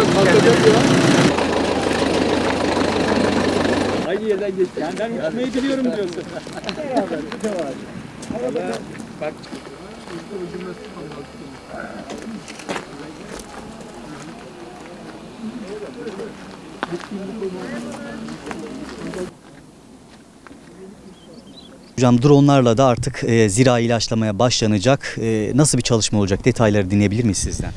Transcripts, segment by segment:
kalkacak ya. Aynı yerden geçtik. Yani ben uçmayı biliyorum diyorsun. Bak Hocam dronlarla da artık e, zira ilaçlamaya başlanacak. E, nasıl bir çalışma olacak? Detayları dinleyebilir miyiz sizden?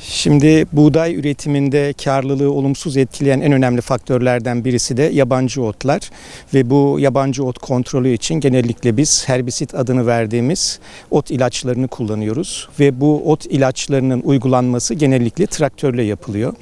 Şimdi buğday üretiminde karlılığı olumsuz etkileyen en önemli faktörlerden birisi de yabancı otlar ve bu yabancı ot kontrolü için genellikle biz herbisit adını verdiğimiz ot ilaçlarını kullanıyoruz ve bu ot ilaçlarının uygulanması genellikle traktörle yapılıyor.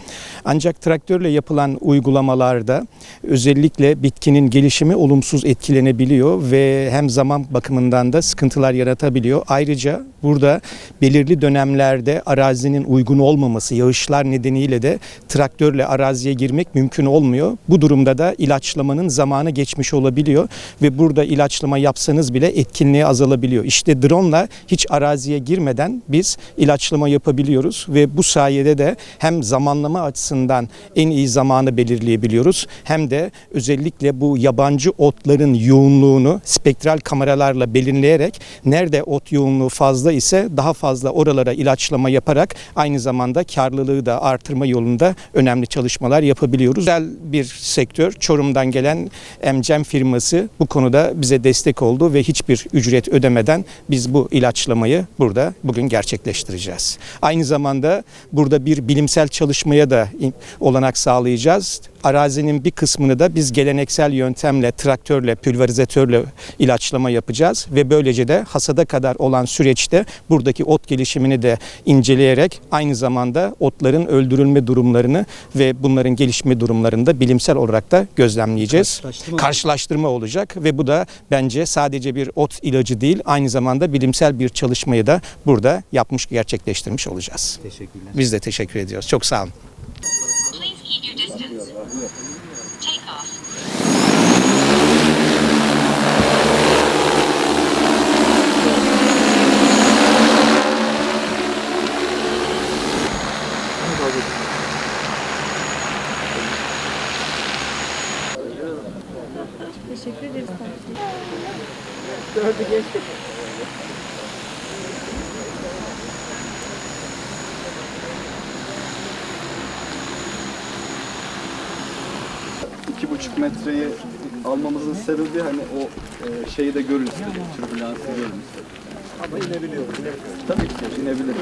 Ancak traktörle yapılan uygulamalarda özellikle bitkinin gelişimi olumsuz etkilenebiliyor ve hem zaman bakımından da sıkıntılar yaratabiliyor. Ayrıca burada belirli dönemlerde arazinin uygun olmaması, yağışlar nedeniyle de traktörle araziye girmek mümkün olmuyor. Bu durumda da ilaçlamanın zamanı geçmiş olabiliyor ve burada ilaçlama yapsanız bile etkinliği azalabiliyor. İşte drone hiç araziye girmeden biz ilaçlama yapabiliyoruz ve bu sayede de hem zamanlama açısından en iyi zamanı belirleyebiliyoruz hem de özellikle bu yabancı otların yoğunluğunu spektral kameralarla belirleyerek nerede ot yoğunluğu fazla ise daha fazla oralara ilaçlama yaparak aynı zamanda karlılığı da artırma yolunda önemli çalışmalar yapabiliyoruz. Güzel bir sektör. Çorum'dan gelen Emcem firması bu konuda bize destek oldu ve hiçbir ücret ödemeden biz bu ilaçlamayı burada bugün gerçekleştireceğiz. Aynı zamanda burada bir bilimsel çalışmaya da olanak sağlayacağız. Arazinin bir kısmını da biz geleneksel yöntemle, traktörle, pülverizatörle ilaçlama yapacağız ve böylece de hasada kadar olan süreçte buradaki ot gelişimini de inceleyerek aynı zamanda otların öldürülme durumlarını ve bunların gelişme durumlarını da bilimsel olarak da gözlemleyeceğiz. Karşılaştırma- Karşılaştırma olacak ve bu da bence sadece bir ot ilacı değil, aynı zamanda bilimsel bir çalışmayı da burada yapmış, gerçekleştirmiş olacağız. Teşekkürler. Biz de teşekkür ediyoruz. Çok sağ olun. Please keep your distance. Teşekkür ederiz. iki buçuk metreyi almamızın sebebi hani o e, şeyi de istedik, türbülansı istedik. Ama inebiliyor. Tabii ki inebilir.